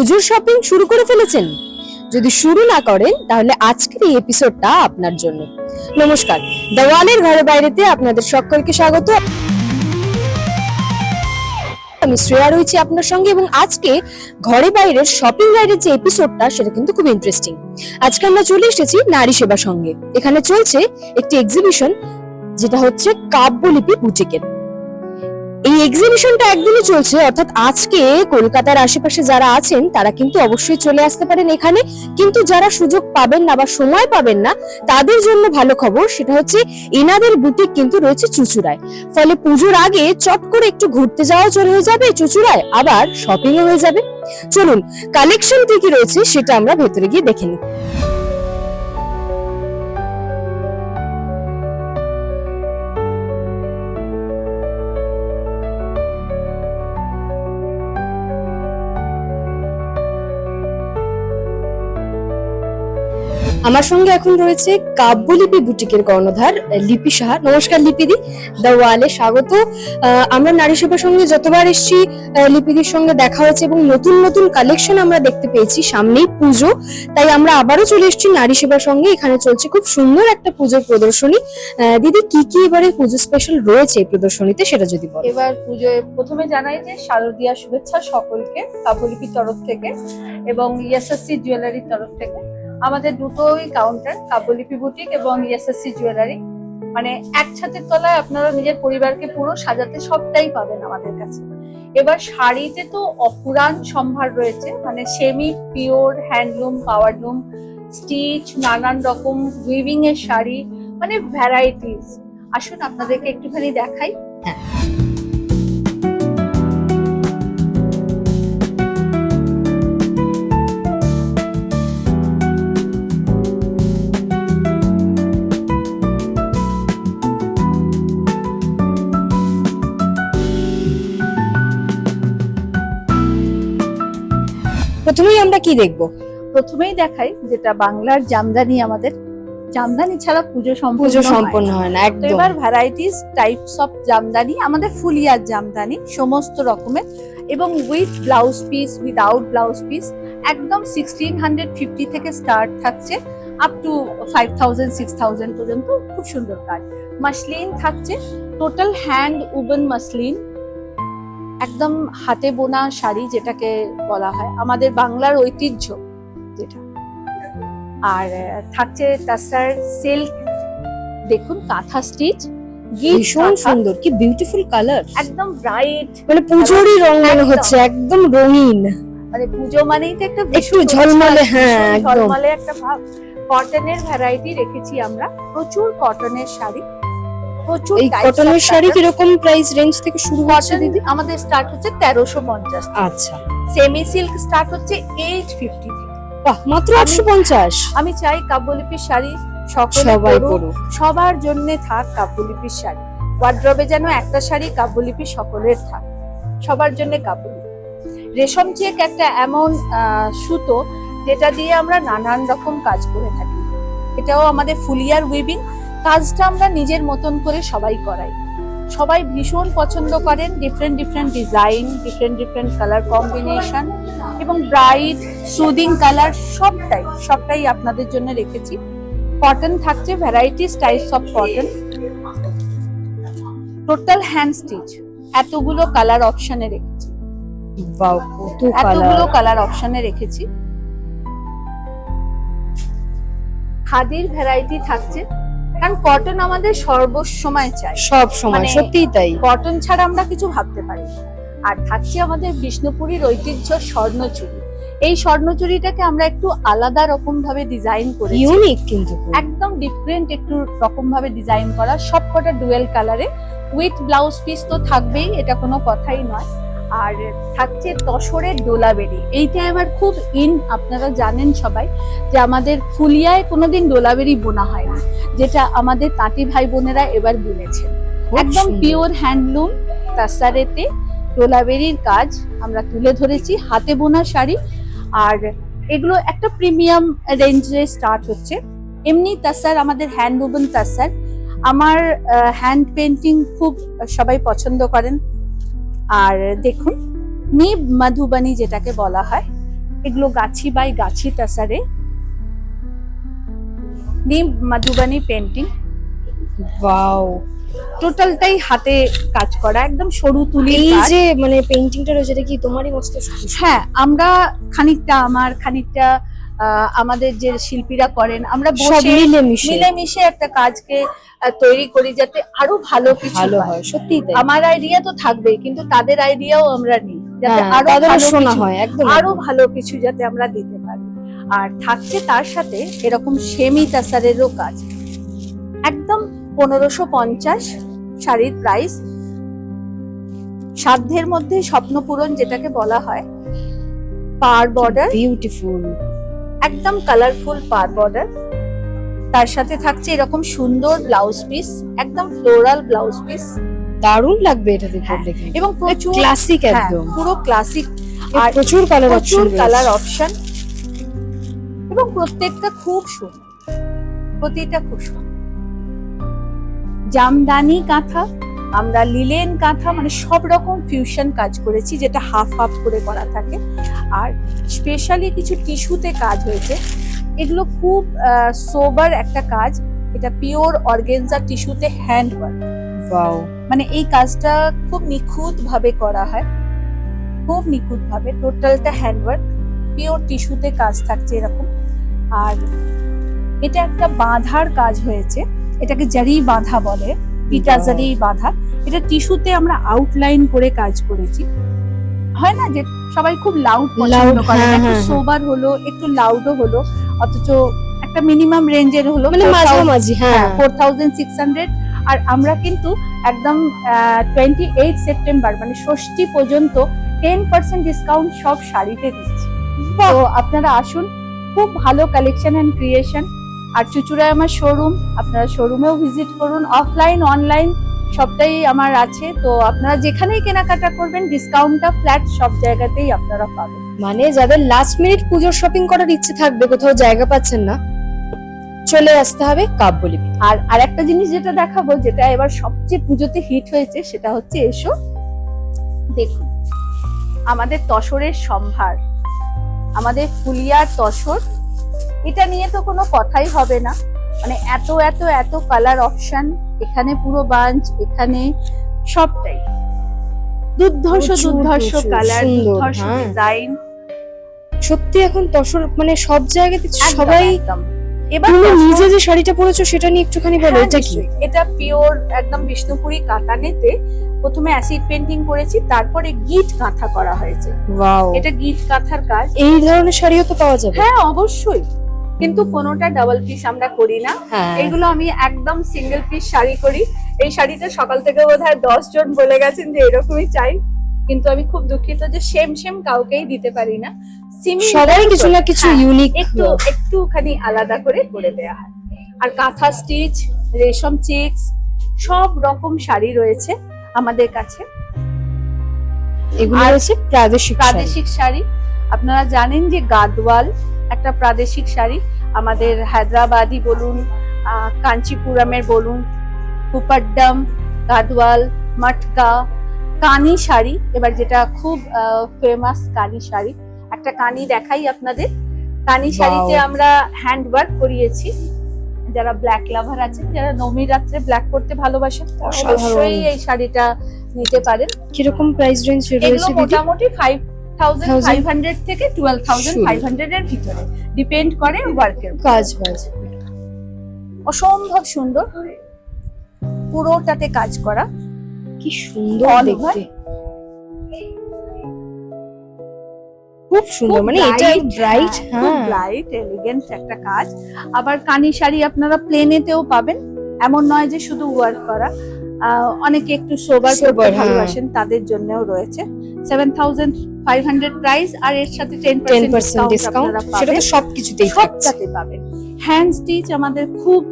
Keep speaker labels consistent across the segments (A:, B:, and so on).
A: পুজোর শপিং শুরু করে ফেলেছেন। যদি শুরু না করেন, তাহলে আজকের এই এপিসোডটা আপনার জন্য। নমস্কার দেওয়ালের ঘরে বাইরেতে আপনাদের সকলকে স্বাগত। আমি শ্রেয়া রয়েছি আপনার সঙ্গে এবং আজকে ঘরে বাইরের শপিং গাইডের যে এপিসোডটা সেটা কিন্তু খুব ইন্টারেস্টিং আজকে আমরা চলে এসেছি নারী সেবা সঙ্গে। এখানে চলছে একটি এক্সিবিশন যেটা হচ্ছে কাব্যলিপি বুটিকের। এই এক্সিবিশনটা একদিনই চলছে, অর্থাৎ আজকে কলকাতার আশেপাশে যারা আছেন, তারা কিন্তু অবশ্যই চলে আসতে পারেন এখানে। কিন্তু যারা সুযোগ পাবেন না বা সময় পাবেন না, তাদের জন্য ভালো খবর সেটা হচ্ছে এনাদের বুটিক কিন্তু রয়েছে চুচুড়ায়। ফলে পুজোর আগে চট করে একটু ঘুরতে যাওয়া চলে হয়ে যাবে চুচুড়ায়, আবার শপিংও হয়ে যাবে। চলুন কালেকশন কি কি রয়েছে সেটা আমরা ভেতরে গিয়ে দেখে নিই। আমার সঙ্গে এখন রয়েছে কাব্যলিপি বুটিকের কর্ণধার লিপি সাহা। নমস্কার লিপিদি দ্য ওয়ালে স্বাগত। আমরা নারী সেবার সঙ্গে যতবার এসেছি লিপিদির সঙ্গে দেখা হয়েছে এবং নতুন নতুন কালেকশন আমরা দেখতে পেয়েছি সামনেই পুজো। তাই আমরা আবারও চলে এসেছি নারী সেবার সঙ্গে। এখানে চলছে খুব সুন্দর একটা পুজোর প্রদর্শনী। দিদি, কি কি এবারে পুজো স্পেশাল রয়েছে এই প্রদর্শনীতে সেটা যদি বলো।
B: এবার পুজোয় প্রথমে জানাই যে শারদীয়া শুভেচ্ছা সকলকে কাবুলিপির তরফ থেকে এবং ইএসএসসি জুয়েলারির তরফ থেকে। আমাদের দুটোই কাউন্টার কাবুলিপি বুটিক এবং ইএসএসসি জুয়েলারি মানে এক ছাদের তলায় আপনারা নিজের পরিবারকে পুরো সাজাতে সবটাই পাবেন আমাদের কাছে। এবার শাড়িতে তো অপুরাণ সম্ভার রয়েছে মানে semi pure handloom powerloom stitch নানান রকম উইভিং এর শাড়ি মানে ভ্যারাইটিস আসুন আপনাদেরকে একটুখানি দেখাই।
A: প্রথমেই আমরা কি দেখব?
B: প্রথমেই দেখাই যেটা বাংলার জামদানি আমাদের। জামদানি ছাড়া পুজো সম্পূর্ণ
A: পুজো সম্পন্ন হয় না একদম।
B: এবার ভ্যারাইটিস টাইপস অফ জামদানি আমাদের ফুলিয়ার জামদানি সমস্ত রকমের। এবং with blouse piece without blouse piece একদম সিক্সটিন হান্ড্রেড ফিফটি থেকে স্টার্ট থাকছে up to five thousand six thousand পর্যন্ত। খুব সুন্দর কাজ। মাসলিন থাকছে টোটাল হ্যান্ড উবেন মাসলিন। একদম হাতে বোনা শাড়ি যেটাকে বলা হয়। আমাদের বাংলার ঐতিহ্য যেটা। আর থাকছে তাছাড় সিল্ক। দেখুন কাঁথা স্টিচ
A: ভীষণ সুন্দর কি বিউটিফুল কালার
B: একদম ব্রাইট
A: মানে পুজোরই রং মনে হচ্ছে একদম রঙিন।
B: মানে পুজো মানেই তো একটা
A: একটু ঝলমলে, হ্যাঁ, একদম।
B: ঝলমলে একটা ভাব। কটনের ভ্যারাইটি রেখেছি আমরা। প্রচুর কটনের শাড়ি। প্রচুর
A: এই কটনের শাড়ি। কীরকম প্রাইস রেঞ্জ থেকে শুরু হচ্ছে দিদি?
B: আমাদের স্টার্ট হচ্ছে তেরোশো পঞ্চাশ
A: আচ্ছা।
B: সেমি সিল্ক স্টার্ট হচ্ছে এইট ফিফটি
A: বাহ মাত্র আটশো পঞ্চাশ?
B: আমি চাই কাব্যলিপির শাড়ি
A: সবাই পড়ুক
B: সবার জন্য থাক কাব্যলিপির শাড়ি। ওয়ার্ড্রবে যেন একটা শাড়ি কাব্যলিপি সকলের থাক সবার জন্য কাব্যলিপি। রেশম চেক একটা এমন সুতো যেটা দিয়ে আমরা নানান রকম কাজ করে থাকি। এটাও আমাদের ফুলিয়ার উইভিং কাজটা আমরা নিজের মতন করে সবাই করাই। সবাই ভীষণ পছন্দ করেন different different design different different colour combination এবং ব্রাইট সুদিং কালার সবটাই সবটাই আপনাদের জন্য রেখেছি। কটন থাকছে varieties types of cotton total hand stitch এতগুলো কালার অপশানে রেখেছি। এতগুলো
A: কালার
B: অপশানে রেখেছি। খাদির ভ্যারাইটি থাকছে কারণ কটন আমাদের সর্বসময় চাই।
A: সব সময়
B: মানে-
A: সত্যিই তাই।
B: কটন ছাড়া আমরা কিছু ভাবতে পারি। আর থাকছে আমাদের বিষ্ণুপুরীর ঐতিহ্য স্বর্ণচুরি। এই স্বর্ণচুরিটাকে আমরা একটু আলাদা রকম ভাবে ডিজাইন করি
A: ইউনিক কিন্তু
B: একদম ডিফারেন্ট একটু রকম ভাবে ডিজাইন করা। সবকটা ডুয়েল কালারে উইথ ব্লাউজ পিস তো থাকবেই এটা কোনো কথাই নয়। আর থাকছে তসরের ডোলাবেরি এইটা এবার খুব ইন আপনারা জানেন সবাই যে আমাদের ফুলিয়ায় কোনোদিন ডোলাবেরি বোনা হয় না যেটা আমাদের তাঁতি ভাই বোনেরা এবার বুনেছেন একদম পিওর হ্যান্ডলুম তাসারেতে ডোলাবেরির কাজ আমরা তুলে ধরেছি হাতে বোনা শাড়ি। আর এগুলো একটা প্রিমিয়াম রেঞ্জে স্টার্ট হচ্ছে। এমনি তাসার আমাদের হ্যান্ড উবেন তাসার। আমার হ্যান্ড পেন্টিং খুব সবাই পছন্দ করেন। আর দেখুন নিব মধুবানি যেটাকে বলা হয় এগুলো গাছি বাই গাছি তাসারে। নিম মাধুবানি পেন্টিং
A: ওয়াও
B: টোটালটাই হাতে কাজ করা একদম সরু তুলির
A: এই যে মানে পেন্টিংটা রয়েছে এটা কি তোমারই মস্ত
B: হ্যাঁ আমরা খানিকটা আমার খানিকটা আমাদের যে শিল্পীরা করেন আমরা বসে
A: মিলেমিশে।
B: একটা কাজকে তৈরি করি যাতে আরও ভালো কিছু
A: ভালো
B: হয়।
A: সত্যি
B: আমার আইডিয়া তো থাকবেই কিন্তু তাদের আইডিয়াও আমরা নিই যাতে
A: হ্যাঁ,
B: আরও
A: শোনা হয় একদম
B: আরও ভালো কিছু যাতে আমরা দিতে পারি। আর থাকছে তার সাথে এরকম সেমি তাসারেরও কাজ। একদম পনেরোশো পঞ্চাশ শাড়ির প্রাইস সাধ্যের মধ্যে স্বপ্ন পূরণ যেটাকে বলা হয় পার বর্ডার
A: বিউটিফুল
B: একদম কালারফুল পার বর্ডার তার সাথে থাকছে এরকম সুন্দর ব্লাউজ পিস একদম ফ্লোরাল ব্লাউজ পিস
A: দারুণ লাগবে এটাতে পরলে
B: এবং প্রচুর
A: ক্লাসিক
B: হ্যাঁ,
A: একদম।
B: পুরো ক্লাসিক
A: আর প্রচুর কালার
B: প্রচুর
A: অপশন
B: কালার অপশন এবং প্রত্যেকটা খুব সুন্দর। প্রতিটা খুব সুন্দর। জামদানি কাঁথা। আমরা লিলেন কাঁথা মানে সব রকম ফিউশন কাজ করেছি যেটা হাফ হাফ করে করা থাকে। আর স্পেশালি কিছু টিস্যুতে কাজ হয়েছে। এগুলো খুব সোবার একটা কাজ। এটা পিওর অর্গেনজা টিস্যুতে হ্যান্ড ওয়ার্ক মানে এই কাজটা খুব নিখুঁত ভাবে করা হয়। খুব নিখুঁত ভাবে টোটালটা হ্যান্ডওয়ার্ক পিওর টিস্যুতে কাজ থাকছে এরকম। আর এটা একটা বাঁধার কাজ হয়েছে। এটাকে জারি বাঁধা বলে। বাঁধা এটা টিস্যুতে আমরা আউটলাইন করে কাজ করেছি। হয় না যে সবাই খুব লাউড পছন্দ করে
A: হ্যাঁ,
B: একটু
A: হ্যাঁ, হ্যাঁ।
B: সোবার হলো একটু লাউডও হলো অথচ একটা মিনিমাম রেঞ্জের হলো
A: মানে মাঝামাঝি হ্যাঁ।
B: ফোর থাউজেন্ড সিক্স হান্ড্রেড আর আমরা কিন্তু একদম টোয়েন্টি এইট সেপ্টেম্বর মানে ষষ্ঠী পর্যন্ত টেন পার্সেন্ট ডিসকাউন্ট সব শাড়িতে দিচ্ছি। তো আপনারা আসুন খুব ভালো কালেকশন এন্ড ক্রিয়েশন আর চুচুড়ায় আমার শোরুম আপনারা শোরুমেও ভিজিট করুন। অফলাইন অনলাইন সবটাই আমার আছে। তো আপনারা যেখানেই কেনাকাটা করবেন ডিসকাউন্টটা ফ্ল্যাট সব জায়গাতেই আপনারা পাবেন।
A: মানে যাদের লাস্ট মিনিট পুজোর শপিং করার ইচ্ছে থাকবে কোথাও জায়গা পাচ্ছেন না চলে আসতে হবে কাব্যলিপি
B: আর আরেকটা জিনিস যেটা দেখাবো যেটা এবার সবচেয়ে পুজোতে হিট হয়েছে সেটা হচ্ছে এসো। দেখুন আমাদের তসরের সম্ভার আমাদের ফুলিয়ার তসর এটা নিয়ে তো কোনো কথাই হবে না। মানে এত এত এত কালার অপশন এখানে পুরো বাঞ্চ এখানে সবটাই। দুর্ধর্ষ
A: প্রচুর,
B: দুর্ধর্ষ কালার দুর্ধর্ষ। ডিজাইন
A: সত্যি এখন তসর মানে সব জায়গাতে সবাই
B: এবার
A: তুমি নিজে যে শাড়িটা পরেছো সেটা নিয়ে একটুখানি বলো
B: হ্যাঁ,
A: এটা কি?
B: এটা পিওর একদম বিষ্ণুপুরি কাতানেতে প্রথমে অ্যাসিড পেন্টিং করেছি তারপরে গিট কাঁথা করা হয়েছে। এটা গিট কাঁথার কাজ।
A: এই ধরনের শাড়িও তো পাওয়া যাবে।
B: হ্যাঁ অবশ্যই। কিন্তু কোনোটা ডাবল পিস আমরা করি না।
A: হ্যাঁ।
B: এগুলো আমি একদম সিঙ্গেল পিস শাড়ি করি। এই শাড়িটা সকাল থেকে বোধ হয় দশ জন বলে গেছেন যে এরকমই চাই। কিন্তু আমি খুব দুঃখিত যে সেম সেম কাউকেই দিতে পারি না।
A: সবাই কিছু না কিছু
B: হ্যাঁ,
A: ইউনিক
B: একটু একটুখানি আলাদা করে করে দেয়া হয়। আর কাঁথা স্টিচ রেশম চেক্স সব রকম শাড়ি রয়েছে আমাদের কাছে।
A: এগুলো হচ্ছে প্রাদেশিক
B: প্রাদেশিক শাড়ি। আপনারা জানেন যে গাদওয়াল একটা প্রাদেশিক শাড়ি। আমাদের হায়দ্রাবাদি বলুন কাঞ্চিপুরমের বলুন কুপাড্ডাম গাদওয়াল মটকা কানি শাড়ি। এবার যেটা খুব ফেমাস কানি শাড়ি। একটা কানি দেখাই আপনাদের। কানি শাড়িতে আমরা হ্যান্ড ওয়ার্ক করিয়েছি। যারা ব্ল্যাক লাভার আছেন যারা নবমী রাত্রে ব্ল্যাক করতে ভালোবাসেন অবশ্যই এই শাড়িটা নিতে পারেন।
A: কীরকম প্রাইস রেঞ্জ রয়েছে
B: মোটামুটি ফাইভ থেকে twelve thousand
A: Sure.
B: Five hundred এর ভিতরে ডিপেন্ড করে ওয়ার্কের
A: কাজ বাজ
B: অসম্ভব সুন্দর। পুরোটাতে কাজ করা।
A: কি সুন্দর দেখতে। খুব সুন্দর মানে এটা ব্রাইট হ্যাঁ
B: ব্রাইট এলিগেন্ট একটা কাজ। আবার কানি শাড়ি আপনারা প্লেনেতেও পাবেন। এমন নয় যে শুধু ওয়ার্ক করা। আহ, অনেকে একটু সোবার করতে
A: হ্যাঁ।
B: ভালোবাসেন তাদের জন্যও রয়েছে। Seven thousand five hundred price আর এর সাথে টেন
A: টেন
B: পার্সেন্ট
A: ডিসকাউন্ট সেটা তো থাকছে
B: সবটাতে পাবেন। হ্যান্ড স্টিচ আমাদের খুব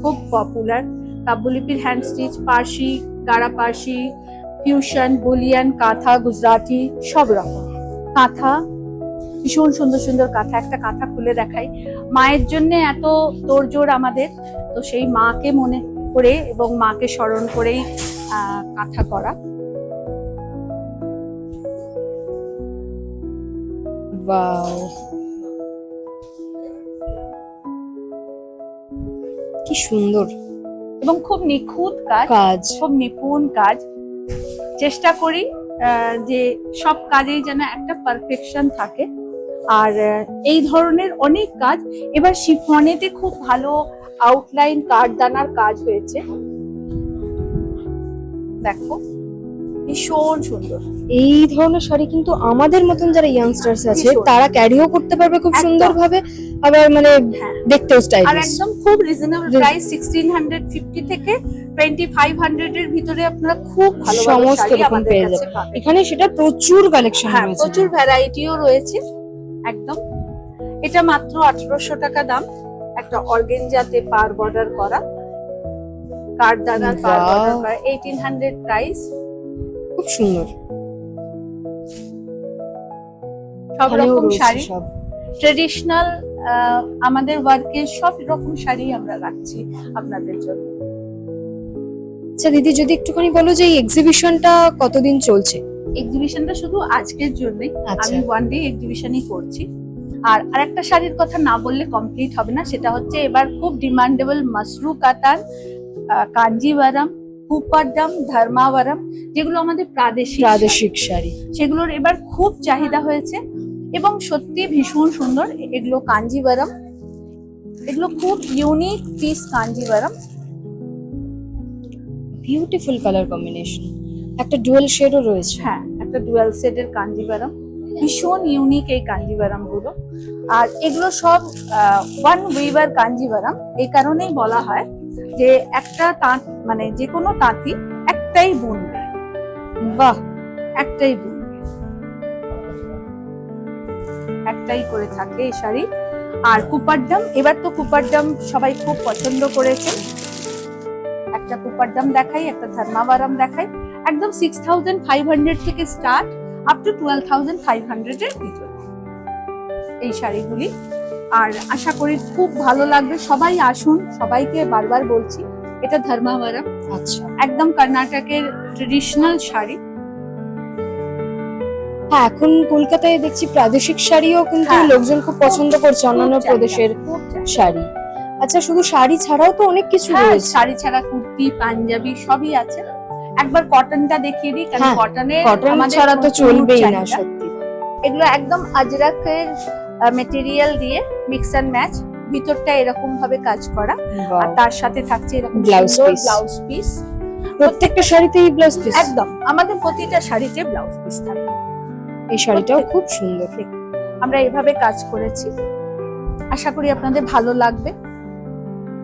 B: খুব popular কাব্যলিপির hand stitch Parsi gara Parsi fusion Boolean কাঁথা গুজরাটি সব রকম। কাঁথা ভীষণ সুন্দর সুন্দর কাঁথা। একটা কাঁথা খুলে দেখাই। মায়ের জন্য এত তোড়জোড় আমাদের। তো সেই মাকে মনে করে এবং মাকে স্মরণ করেই কাঁথা করা।
A: ওয়াও কি সুন্দর।
B: এবং খুব নিখুঁত কাজ
A: কাজ।
B: খুব নিপুণ কাজ। চেষ্টা করি যে সব কাজেই যেন একটা পারফেকশন থাকে। আর এই ধরনের অনেক কাজ এবার শিফনেতে খুব ভালো আউটলাইন কাঠদানার কাজ হয়েছে। দেখো। ভীষণ সুন্দর।
A: এই ধরনের শাড়ি কিন্তু আমাদের মতন যারা ইয়াংস্টার্স আছে তারা ক্যারিও করতে পারবে খুব
B: একদম।
A: সুন্দরভাবে আবার মানে
B: হ্যাঁ।
A: দেখতেও
B: আর একদম খুব reasonable price sixteen hundred fifty থেকে টোয়েন্টি ফাইভ হান্ড্রেড এর ভিতরে আপনারা খুব ভালো
A: সমস্ত রকম পেয়ে যাবেন। এখানে সেটা প্রচুর কালেকশন
B: হ্যাঁ
A: রয়েছে।
B: প্রচুর ভ্যারাইটিও রয়েছে একদম। এটা মাত্র আঠারোশো টাকা দাম একটা অর্গেনজাতে পার বর্ডার করা। কাঠদানার পার
A: Wow.
B: বর্ডার করা এইটিন হান্ড্রেড প্রাইস
A: খুব সুন্দর।
B: সব রকম শাড়ি।
A: সব।
B: ট্রেডিশনাল আমাদের ওয়ার্কের সব রকম শাড়ি আমরা রাখছি আপনাদের জন্য।
A: আচ্ছা দিদি যদি একটুখানি বলো যে এই এক্সিবিশনটা কতদিন চলছে?
B: এক্সিবিশনটা শুধু আজকের জন্যই।
A: আচ্ছা।
B: আমি ওয়ান ডে এক্সিবিশনই করছি। আর আরেকটা শাড়ির কথা না বললে কমপ্লিট হবে না সেটা হচ্ছে এবার খুব ডিমান্ডেবল মাসরু কাতান আহ, কাঞ্জিভারাম কুপারডাম ধর্মাবরম যেগুলো আমাদের প্রাদেশিক।
A: প্রাদেশিক শাড়ি
B: সেগুলোর এবার খুব চাহিদা হয়েছে এবং সত্যি ভীষণ সুন্দর। এগুলো কাঞ্জিভারাম এগুলো খুব unique piece Kanjivaram
A: beautiful colour combination একটা ডুয়াল শেডও রয়েছে।
B: হ্যাঁ একটা ডুয়াল শেডের কাঞ্জিভারাম ভীষণ ইউনিক এই কাঞ্জিভারামগুলো আর এগুলো সব ওয়ান উইভার কাঞ্জিভারাম এই কারণেই বলা হয় যে একটা তাঁত মানে যে কোনো তাঁতি একটাই বুনবে
A: বাহ,
B: একটাই বুনবে একটাই করে থাকে এই শাড়ি। আর কুপারডাম এবার তো কুপারডাম সবাই খুব পছন্দ করেছে। একটা কুপারডাম দেখাই, একটা ধর্মাবারাম দেখাই। একদম সিক্স থাউজেন্ড ফাইভ হান্ড্রেড থেকে start up to twelve thousand five hundred এর ভিতরে। এই শাড়িগুলি আর আশা করি খুব ভালো লাগবে। সবাই আসুন সবাইকে বারবার বলছি এটা ধর্মাবারাম
A: আচ্ছা।
B: একদম কর্ণাটকের ট্রেডিশনাল শাড়ি।
A: হ্যাঁ এখন কলকাতায় দেখছি প্রাদেশিক শাড়িও কিন্তু
B: হ্যাঁ।
A: লোকজন খুব পছন্দ করছে অন্যান্য প্রদেশের শাড়ি। আচ্ছা শুধু শাড়ি ছাড়াও তো অনেক কিছু
B: হ্যাঁ
A: রয়েছে।
B: শাড়ি ছাড়া কুর্তি পাঞ্জাবি সবই আছে। একবার কটনটা দেখিয়ে দিই কারণ
A: হ্যাঁ,
B: কটনের
A: কটন ছাড়া তো চলবেই না সত্যি।
B: এগুলো একদম আজরাকের মেটেরিয়াল দিয়ে মিক্স অ্যান্ড ম্যাচ ভিতরটা এরকম ভাবে কাজ করা আর তার সাথে থাকছে এরকম
A: ব্লাউজ.
B: ব্লাউজ পিস
A: প্রত্যেকটা শাড়িতেই ব্লাউজ পিস
B: একদম আমাদের প্রতিটা শাড়িতে ব্লাউজ পিস থাকে।
A: এই শাড়িটাও খুব সুন্দর।
B: আমরা এভাবে কাজ করেছি। আশা করি আপনাদের ভালো লাগবে।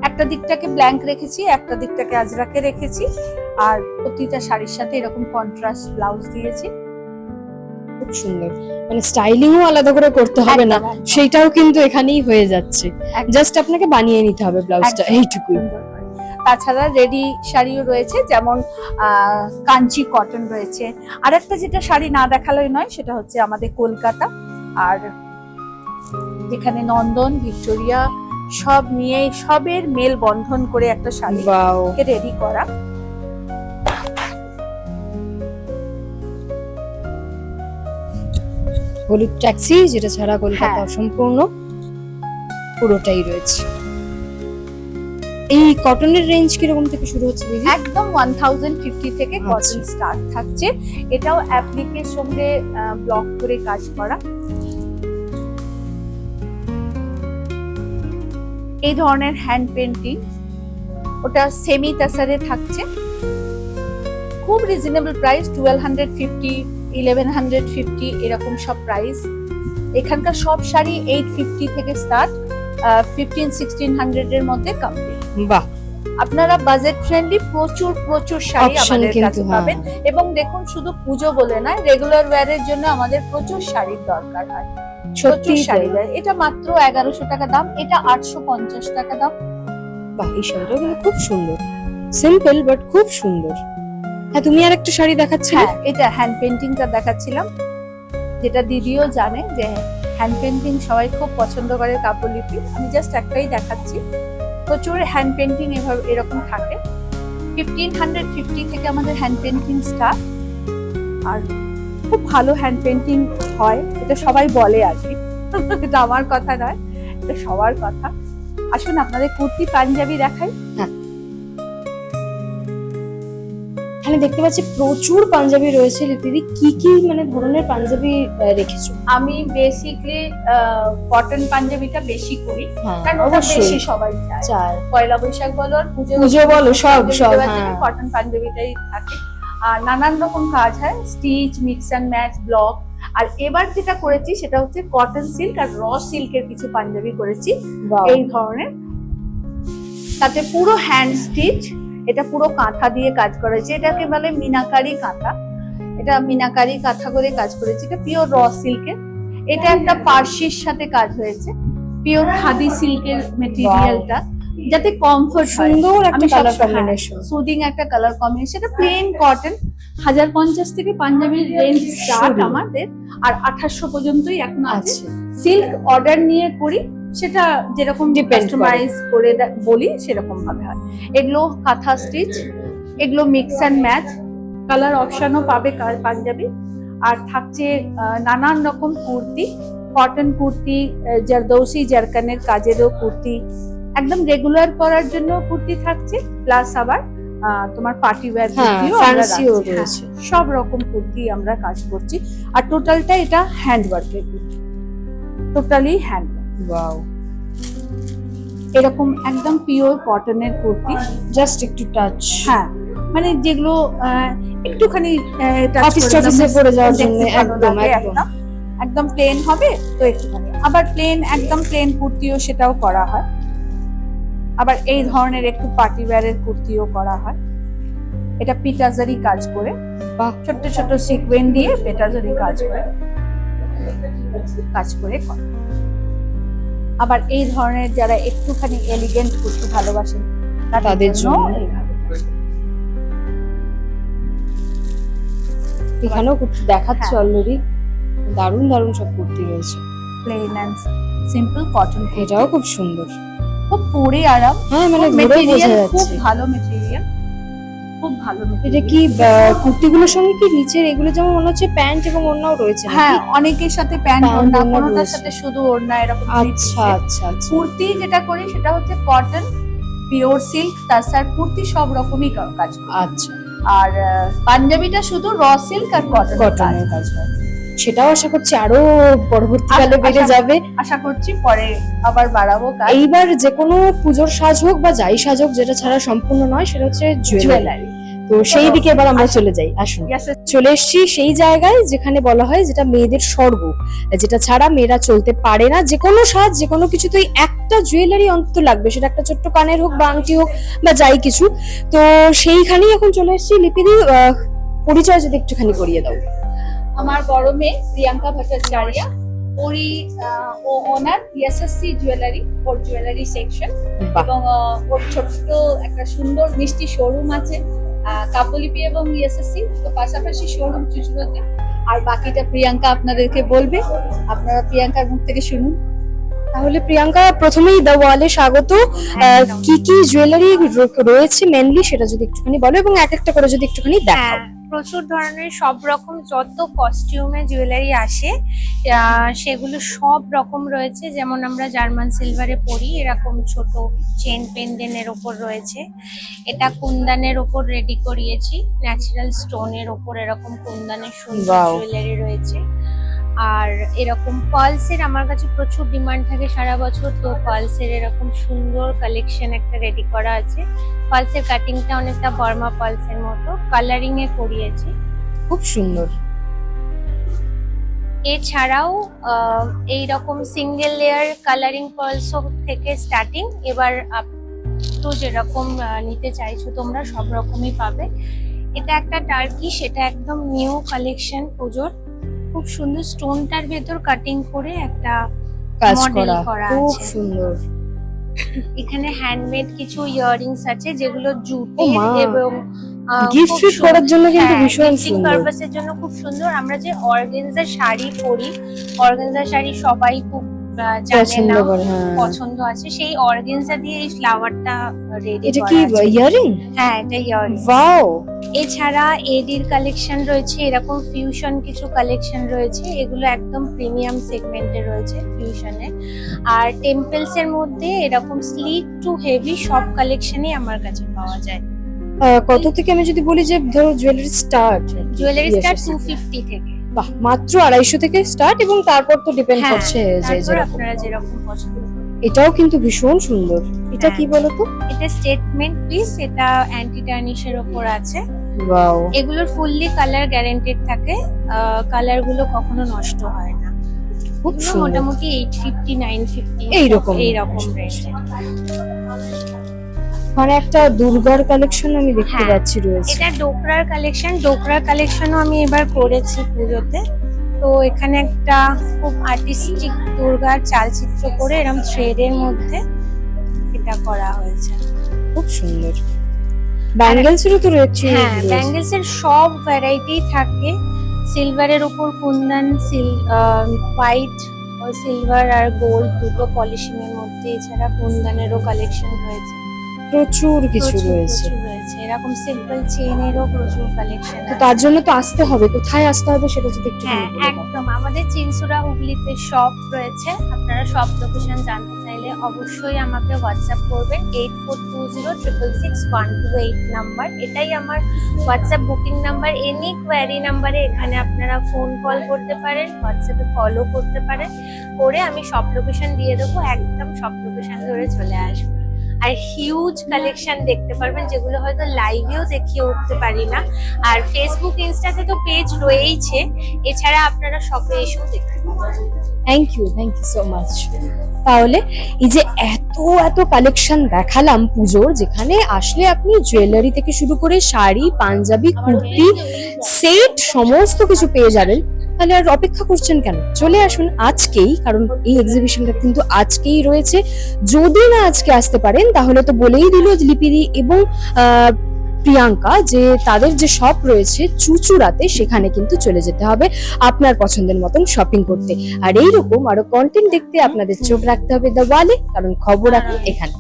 B: একটা দিকটাকে ব্ল্যাঙ্ক রেখেছি একটা দিকটাকে আজরাকে রেখেছি আর প্রতিটা শাড়ির সাথে এরকম কন্ট্রাস্ট ব্লাউজ দিয়েছি।
A: খুব সুন্দর। মানে স্টাইলিংও আলাদা করে করতে হবে না। সেটাও কিন্তু এখানেই হয়ে যাচ্ছে। জাস্ট আপনাকে বানিয়ে নিতে হবে ব্লাউজটা। এইটুকুই।
B: তাছাড়া রেডি শাড়িও রয়েছে যেমন কাঞ্চি কটন রয়েছে। আর একটা যেটা শাড়ি না দেখালোই নয় সেটা হচ্ছে আমাদের কলকাতা। আর যেখানে নন্দন ভিক্টোরিয়া সব নিয়ে সবের মেল বন্ধন করে একটা শাড়ি রেডি করা।
A: হলুদ ট্যাক্সি যেটা ছাড়া কলকাতা
B: হ্যাঁ।
A: অসম্পূর্ণ। পুরোটাই রয়েছে। এই কটনের রেঞ্জ কীরকম থেকে শুরু হচ্ছে দিদি?
B: একদম ওয়ান থাউজেন্ড ফিফটি থেকে কটন
A: আচ্ছা।
B: স্টার্ট থাকছে। এটাও অ্যাপ্লিকের সঙ্গে ব্লক করে কাজ করা। এই ধরনের হ্যান্ড পেন্টিং ওটা সেমি তাসারে থাকছে। খুব reasonable price twelve hundred fifty eleven hundred fifty এরকম সব প্রাইস এখানকার সব শাড়ি এইট ফিফটি থেকে স্টার্ট ফিফটিন সিক্সটিন হান্ড্রেড এর মধ্যে কমপ্লিট
A: বাহ।
B: আপনারা বাজেট ফ্রেন্ডলি প্রচুর প্রচুর শাড়ি আমাদের কাছে
A: হ্যাঁ।
B: পাবেন। এবং দেখুন শুধু পুজো বলে নয় রেগুলার ওয়্যারের জন্য আমাদের প্রচুর শাড়ির দরকার হয়। প্রচুর শাড়ি দেয়। এটা মাত্র এগারোশো টাকা দাম এটা আটশো পঞ্চাশ টাকা দাম।
A: বাহ এই কিন্তু খুব সুন্দর। সিম্পল বাট খুব সুন্দর। হ্যাঁ তুমি আর একটা শাড়ি দেখাচ্ছিলে?
B: হ্যাঁ এটা হ্যান্ড পেন্টিংটা দেখাচ্ছিলাম। যেটা দিদিও জানে যে হ্যান্ড পেন্টিং সবাই খুব পছন্দ করে কাপড়লিপি আমি জাস্ট একটাই দেখাচ্ছি। প্রচুর হ্যান্ড পেন্টিং এভাবে এরকম থাকে। ফিফটিন হান্ড্রেড ফিফটি থেকে আমাদের হ্যান্ড পেন্টিং স্টার্ট আর খুব ভালো হ্যান্ড পেন্টিং হয় এটা সবাই বলে আর কি। এটা আমার কথা নয় এটা সবার কথা। আসুন আপনাদের কুর্তি পাঞ্জাবি দেখাই।
A: এখানে দেখতে পাচ্ছি প্রচুর পাঞ্জাবি রয়েছে লিপিদি কি কি মানে ধরনের পাঞ্জাবি রেখেছো?
B: আমি বেসিকলি কটন পাঞ্জাবিটা বেশি করি।
A: হ্যাঁ
B: কারণ ওটা বেশি সবাই চায়। পয়লা বৈশাখ বলো আর পুজো
A: বলো সব সব হ্যাঁ।
B: কটন পাঞ্জাবিটাই থাকে। আর নানান রকম কাজ হয় stitch mix and match block আর এবার যেটা করেছি সেটা হচ্ছে কটন সিল্ক আর র সিল্কের কিছু পাঞ্জাবি করেছি। এই ধরনের। তাতে পুরো হ্যান্ড স্টিচ এটা পুরো কাঁথা দিয়ে কাজ করা হয়েছে। এটাকে বলে মিনাকারি কাঁথা। এটা মিনাকারি কাঁথা করে কাজ করেছে। এটা পিওর র সিল্কের এটা একটা পার্সির সাথে কাজ হয়েছে। পিওর খাদি সিল্কের মেটেরিয়ালটা। যাতে কমফোর্ট
A: সুন্দর একটা কালার কম্বিনেশন
B: সুদিং একটা কালার কম্বিনেশন এটা প্লেন কটন হাজার পঞ্চাশ থেকে পাঞ্জাবির রেঞ্জ স্টার্ট আমাদের। আর আঠাশশো পর্যন্তই এখন আছে সিল্ক অর্ডার নিয়ে করি। সেটা যেরকম। কাস্টমাইজ করে। বলি সেরকম ভাবে হয়। এগুলো কাঁথা স্টিচ এগুলো মিক্স অ্যান্ড ম্যাচ কালার অপশনও পাবে পাঞ্জাবি। আর থাকছে নানান রকম কুর্তি। কটন কুর্তি জারদৌসি জারকানের কাজেরও কুর্তি। একদম রেগুলার করার জন্য কুর্তি থাকছে। প্লাস আবার তোমার পার্টি ওয়্যার কুর্তিও। হ্যাঁ, সব রকম কুর্তি আমরা কাজ করছি। আর টোটালটা এটা হ্যান্ড ওয়ার্কের কুর্তি টোটালি হ্যান্ড
A: ওয়াও
B: এরকম একদম পিওর কটনের কুর্তি
A: জাস্ট একটু টাচ
B: হ্যাঁ মানে যেগুলো একটুখানি
A: অফিস টফিসে পরে যাওয়ার জন্য একদম একদম।
B: প্লেন হবে তো একটুখানি। আবার প্লেন একদম প্লেন কুর্তিও সেটাও করা হয়। আবার এই ধরনের একটু পার্টি ওয়্যারের কুর্তিও করা হয়। এটা পিটাজারি কাজ করে।
A: বাহ।
B: ছোট্ট ছোট্ট সিকোয়েন দিয়ে পেটাজারি কাজ করে। কাজ করে করে। আবার এই ধরনের যারা একটুখানি এলিগেন্ট কুর্তি ভালোবাসেন
A: তাদের জন্য। এখানেও কুর্তি দেখাচ্ছে
B: হ্যাঁ।
A: অলরেডি দারুণ দারুণ সব কুর্তি রয়েছে।
B: প্লেন অ্যান্ড সিম্পল কটন
A: এটাও খুব সুন্দর।
B: খুব পরে আরাম
A: হ্যাঁ মানে
B: মেটেরিয়াল খুব ভালো মেটেরিয়াল খুব ভালো
A: এটা কি কুর্তিগুলোর সঙ্গে কি নিচের এগুলো যেমন মনে হচ্ছে প্যান্ট এবং ওড়নাও রয়েছে
B: হ্যাঁ অনেকের সাথে প্যান্ট ওড়না কোনোটার সাথে শুধু ওড়না এরকম
A: আচ্ছা আচ্ছা আচ্ছা।
B: কুর্তি যেটা করি সেটা হচ্ছে কটন পিওর সিল্ক তাছাড়া কুর্তি সব রকমই কাজ
A: আচ্ছা।
B: আর আহ, পাঞ্জাবিটা শুধু র সিল্ক আর কটন
A: কটনের কাজ হয়। সেটাও আশা করছি আরও পরবর্তীকালে বেড়ে যাবে।
B: আশা করছি পরে আবার বাড়াবো
A: এইবার যে কোনো পুজোর সাজ হোক বা যাই সাজ হোক যেটা ছাড়া সম্পূর্ণ নয় সেটা হচ্ছে জুয়েলারি তো সেই দিকে এবার আমরা চলে যাই আসুন। চলে এসেছি সেই জায়গায় যেখানে বলা হয় যেটা মেয়েদের স্বর্গ। যেটা ছাড়া মেয়েরা চলতে পারে না। যে কোনো সাজ যে কোনো কিছুতেই একটা জুয়েলারি অন্তত লাগবে। সেটা একটা ছোট্ট কানের হোক বা আংটি হোক বা যাই কিছু। তো সেইখানেই এখন চলে এসেছি। লিপিদি আহ, পরিচয় যদি একটুখানি করিয়ে দাও।
B: আমার বড় মেয়ে প্রিয়াঙ্কা ভট্টাচার্য। ওরই ও ওনার এসএসসি জুয়েলারি ওর জুয়েলারি সেকশন এবং ওর ছোট্ট একটা সুন্দর মিষ্টি শোরুম আছে কাব্যলিপি এবং ইএসএসসি তো পাশাপাশি শোরুম চুচুড়োতে আর বাকিটা প্রিয়াঙ্কা আপনাদেরকে বলবে। আপনারা প্রিয়াঙ্কার মুখ থেকে শুনুন।
A: তাহলে প্রিয়াঙ্কা প্রথমেই দা ওয়ালে স্বাগত। কি কি জুয়েলারি রয়েছে মেনলি সেটা যদি একটুখানি বলো এবং এক একটা করে যদি একটুখানি দেখাও।
C: হ্যাঁ। প্রচুর ধরনের সব রকম যত কস্টিউমে জুয়েলারি আসে সেগুলো সব রকম রয়েছে। যেমন আমরা জার্মান সিলভারে পরি এরকম ছোট চেন পেন্ডেনের ওপর রয়েছে। এটা কুন্দানের ওপর রেডি করিয়েছি ন্যাচারাল স্টোনের ওপর এরকম কুন্দানের সুন্দর জুয়েলারি রয়েছে। আর এরকম পালসের আমার কাছে প্রচুর ডিমান্ড থাকে সারা বছর তো পালসের এরকম সুন্দর কালেকশন একটা রেডি করা আছে। পালসের কাটিংটা অনেকটা বর্মা পালসের মতো কালারিং এ করিয়েছি।
A: খুব সুন্দর।
C: এছাড়াও এই রকম সিঙ্গেল লেয়ার কালারিং পালস থেকে স্টার্টিং এবার টু যেরকম নিতে চাইছো তোমরা সব রকমই পাবে। এটা একটা টার্কি সেটা একদম নিউ কালেকশন পুজোর। খুব সুন্দর স্টোনটার ভেতর কাটিং করে একটা
A: কাজ করা। খুব। সুন্দর।
C: এখানে হ্যান্ডমেড কিছু ইয়াররিংস আছে যেগুলো জুটের এবং
A: গিফট ফিট করার জন্য কিন্তু
C: হ্যাঁ,
A: ভীষণ সুন্দর।
C: পারপাসের জন্য খুব সুন্দর। আমরা যে অর্গেনজার শাড়ি পরি অর্গেনজার শাড়ি সবাই খুব জানে
A: পছন্দ হ্যাঁ।
C: পছন্দ আছে সেই অর্গেনজা দিয়ে এই ফ্লাওয়ারটা রেডি
A: এটা কি ইয়ারিং
C: হ্যাঁ এটা ইয়ারিং
A: ওয়াও
C: এছাড়া এডির কালেকশন রয়েছে এরকম ফিউশন কিছু কালেকশন রয়েছে এগুলো একদম প্রিমিয়াম সেগমেন্টে রয়েছে ফিউশনে আর টেম্পলস এর মধ্যে এরকম স্লিক টু হেভি সব কালেকশনই আমার কাছে পাওয়া যায়।
A: কত থেকে আমি যদি বলি যে ধরো jewellery start
C: jewellery start two fifty থেকে।
A: বাহ মাত্র আড়াইশো থেকে স্টার্ট এবং তারপর তো ডিপেন্ড
C: হ্যাঁ,
A: করছে যে যেরকম।
C: আপনারা যেরকম পছন্দ
A: এটাও কিন্তু ভীষণ সুন্দর। এটা
C: হ্যাঁ।
A: কি বলতো?
C: এটা স্টেটমেন্ট পিস এটা অ্যান্টি টার্নিশের ওপর আছে।
A: ওয়াও
C: এগুলোর ফুললি কালার গ্যারান্টেড থাকে। কালারগুলো কখনো নষ্ট হয় না।
A: খুব
C: মোটামুটি এইট ফিফটি নাইন ফিফটি
A: এইরকম।
C: এইরকম রেঞ্জে
A: মানে একটা দুর্গার কালেকশন আমি দেখতে
C: হ্যাঁ।
A: পাচ্ছি রয়েছে।
C: এটা ডোকরার কালেকশন ডোকরার কালেকশনও আমি এবার করেছি পুজোতে। তো এখানে একটা খুব আর্টিস্টিক দুর্গার চালচিত্র করে এরকম থ্রেডের মধ্যে এটা করা হয়েছে।
A: খুব সুন্দর। ব্যাঙ্গেলসেরও তো রয়েছে।
C: হ্যাঁ
A: রয়েছে।
C: ব্যাঙ্গেলস এর সব ভ্যারাইটি থাকে। সিলভারের উপর কুন্দন সিল হোয়াইট সিলভার আর গোল্ড দুটো পলিশিং এর মধ্যে। এছাড়া কুন্দনেরও কালেকশন রয়েছে
A: প্রচুর কিছু রয়েছে।
C: এরকম সিম্পল চেইনেরও প্রচুর কালেকশন
A: তো তার জন্য তো আসতে হবে। কোথায় আসতে হবে সেটা যদি একটু
C: হ্যাঁ একদম। আমাদের চিনসুরা হুগলিতে শপ রয়েছে। আপনারা শপ লোকেশন জানতে চাইলে অবশ্যই আমাকে হোয়াটসঅ্যাপ করবেন। Eight four two zero triple six one two eight number এটাই আমার WhatsApp booking number any query নাম্বারে এখানে আপনারা ফোন কল করতে পারেন হোয়াটসঅ্যাপে কলও করতে পারেন। করে আমি সব লোকেশন দিয়ে দেবো। একদম সব লোকেশন ধরে চলে আসবে। আর হিউজ কালেকশন দেখতে পারবেন যেগুলো হয়তো লাইভেও দেখিয়ে উঠতে পারি না। আর ফেসবুক ইনস্টাতে তো পেজ রয়েইছে এছাড়া আপনারা শপে এসেও দেখতে পাবেন
A: thank you thank you so much তাহলে এই যে এত এত কালেকশন দেখালাম পুজোর যেখানে আসলে আপনি জুয়েলারি থেকে শুরু করে শাড়ি পাঞ্জাবি কুর্তি সেট সমস্ত কিছু পেয়ে যাবেন। তাহলে আর অপেক্ষা করছেন কেন? চলে আসুন আজকেই, কারণ এই এক্সিবিশনটা কিন্তু আজকেই রয়েছে। যদি না আজকে আসতে পারেন, তাহলে তো বলেই দিল লিপিদি এবং প্রিয়াঙ্কা যে তাদের যে শপ রয়েছে চুচুড়াতে, সেখানে কিন্তু চলে যেতে হবে আপনার পছন্দের মতন শপিং করতে। আর এইরকম আরও কন্টেন্ট দেখতে আপনাদের চোখ রাখতে হবে দ্য ওয়ালে কারণ খবর এখন এখানে।